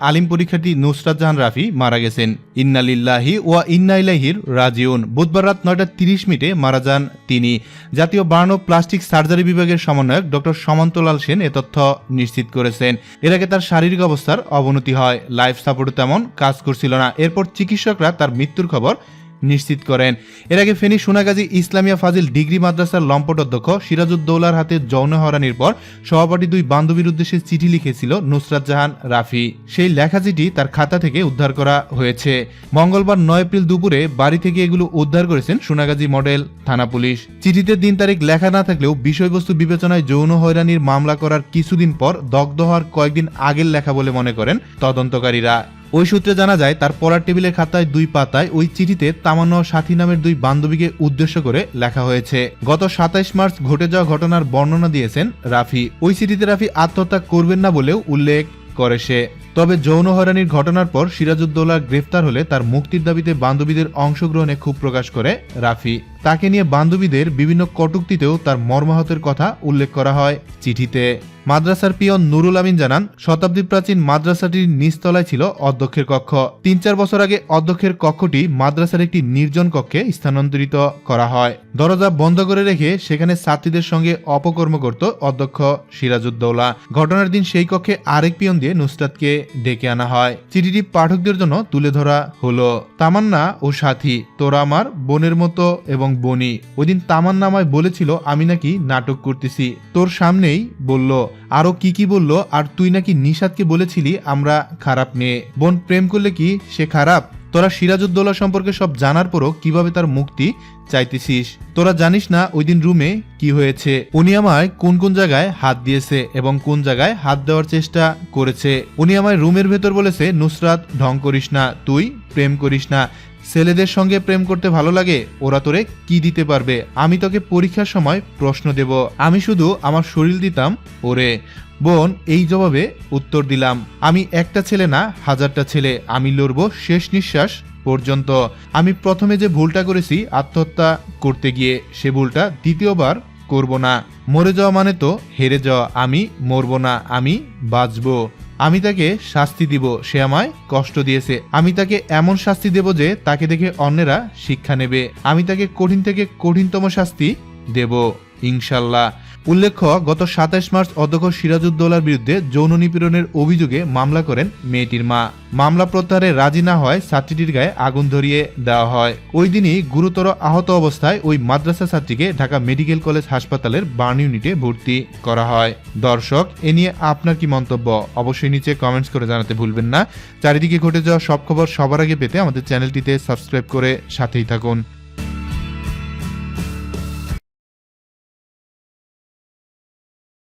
আলিম পরীক্ষার্থী নুসরাত জাহান রাফি মারা গেছেন। ইন্নালিল্লাহি ওয়া ইন্না ইলাইহির রাজিউন। বুধবার রাত নয়টা তিরিশ মিনিটে মারা যান তিনি। জাতীয় বার্ন প্লাস্টিক সার্জারি বিভাগের সমন্বয়ক ডক্টর সমন্তলাল সেন এ তথ্য নিশ্চিত করেছেন। এর আগে তার শারীরিক অবস্থার অবনতি হয়। লাইফ সাপোর্ট তেমন কাজ করছিল না। এরপর চিকিৎসকরা তার মৃত্যুর খবর নিশ্চিত করেন। এর আগে ফেনী সোনাগাজী ইসলামিয়া ফাজিল ডিগ্রি মাদ্রাসার লম্পট অধ্যক্ষ সিরাজউদ্দৌলার হাতে যৌন হরানির পর সহপাঠী দুই বান্ধবীর উদ্দেশ্যে চিঠি লিখেছিল নুসরাত জাহান রাফি। সেই লেখা চিঠি তার খাতা থেকে উদ্ধার করা হয়েছে। মঙ্গলবার নয় এপ্রিল দুপুরে বাড়ি থেকে এগুলো উদ্ধার করেছেন সোনাগাজী মডেল, থানা পুলিশ। চিঠিতে দিন তারিখ লেখা না থাকলেও বিষয়বস্তু বিবেচনায় যৌন হয়রানির মামলা করার কিছুদিন পর দগ্ধ হওয়ার কয়েকদিন আগের লেখা বলে মনে করেন তদন্তকারীরা। ওই সূত্রে জানা যায়, তার পড়ার টেবিলের খাতায় দুই পাতায় ওই চিঠিতে তামান্না সাথী নামের দুই বান্ধবীকে উদ্দেশ্য করে লেখা হয়েছে। গত সাতাইশ মার্চ ঘটে যাওয়া ঘটনার বর্ণনা দিয়েছেন রাফি। ওই চিঠিতে রাফি আত্মহত্যা করবেন না বলেও উল্লেখ করে সে। তবে যৌন হয়রানির ঘটনার পর সিরাজউদ্দৌলা গ্রেফতার হলে তার মুক্তির দাবিতে বান্ধবীদের অংশগ্রহণে ক্ষোভ প্রকাশ করে রাফি। তাকে নিয়ে বান্ধবীদের বিভিন্ন কটুক্তিতেও তার মর্মাহতের কথা উল্লেখ করা হয় চিঠিতে। মাদ্রাসার পিয়ন নুরুল আমিন জানান শতাব্দী প্রাচীন মাদ্রাসাটির নিচতলায় ছিল অধ্যক্ষের কক্ষ। তিন চার বছর আগে অধ্যক্ষের কক্ষটি মাদ্রাসার একটি নির্জন কক্ষে স্থানান্তরিত করা হয়। দরজা বন্ধ করে রেখে সেখানে ছাত্রীদের সঙ্গে অপকর্ম করত অধ্যক্ষ সিরাজউদ্দৌলা। ঘটনার দিন সেই কক্ষে আরেক পিয়ন দিয়ে নুসরাতকে ডেকে আনা হয়। চিঠিটি পাঠকদের জন্য তুলে ধরা হলো, তামান্না ও সাথী, তোরা আমার বোনের মতো এবং বনি। ওইদিন তামান্না আমায় বলেছিল, আমি নাকি নাটক করতেছি। তোর সামনেই বলল, আরও কি কি বলল, আর তুই নাকি নিষাদকে বলেছিলি, আমরা খারাপ মেয়ে। বোন প্রেম করলে কি সে খারাপ? তোরা সিরাজউদ্দৌলা সম্পর্কে সব জানার পরও কীভাবে তার মুক্তি চাইতেছিস? তোরা জানিস না ওই দিন রুমে কি হয়েছে? উনি আমায় কোন কোন জায়গায় হাত দিয়েছে এবং কোন জায়গায় হাত দেওয়ার চেষ্টা করেছে? উনি আমায় রুমের ভেতর বলেছে, নুসরাত, ঢং করিস না, তুই প্রেম করিস না। ছেলেদের সঙ্গে প্রেম করতে ভালো লাগে, ওরা তোরে কি দিতে পারবে? আমি তোকে পরীক্ষার সময় প্রশ্ন দেব। আমি শুধু আমার শরীর দিতাম ওরে। বোন, এই জবাবে উত্তর দিলাম, আমি একটা ছেলে না, হাজারটা ছেলে, আমি লড়ব শেষ নিঃশ্বাস পর্যন্ত। আমি প্রথমে যে ভুলটা করেছি, আত্মহত্যা করতে গিয়ে সে ভুলটা দ্বিতীয়বার করব না। মরে যাওয়া মানে তো হেরে যাওয়া, আমি মরব না, আমি বাঁচব। আমি তাকে শাস্তি দিব, সে আমায় কষ্ট দিয়েছে। আমি তাকে এমন শাস্তি দেব যে তাকে দেখে অন্যেরা শিক্ষা নেবে। আমি তাকে কঠিন থেকে কঠিনতম শাস্তি দেব, ইনশাল্লাহ। উল্লেখ্য, গত সাতাশ মার্চ অধ্যক্ষ সিরাজউদ্দৌলার বিরুদ্ধে যৌন নিপীড়নের অভিযোগে মামলা করেন মেয়েটির মা। মামলা প্রত্যাহারে রাজি না হয় ছাত্রীটির গায়ে আগুন ধরিয়ে দেওয়া হয়। ওই দিনই গুরুতর আহত অবস্থায় ওই মাদ্রাসা ছাত্রীকে ঢাকা মেডিকেল কলেজ হাসপাতালের বার্ন ইউনিটে ভর্তি করা হয়। দর্শক, এ নিয়ে আপনার কি মন্তব্য? অবশ্যই নিচে কমেন্টস করে জানাতে ভুলবেন না। চারিদিকে ঘটে যাওয়া সব খবর সবার আগে পেতে আমাদের চ্যানেলটিতে সাবস্ক্রাইব করে সাথেই থাকুন।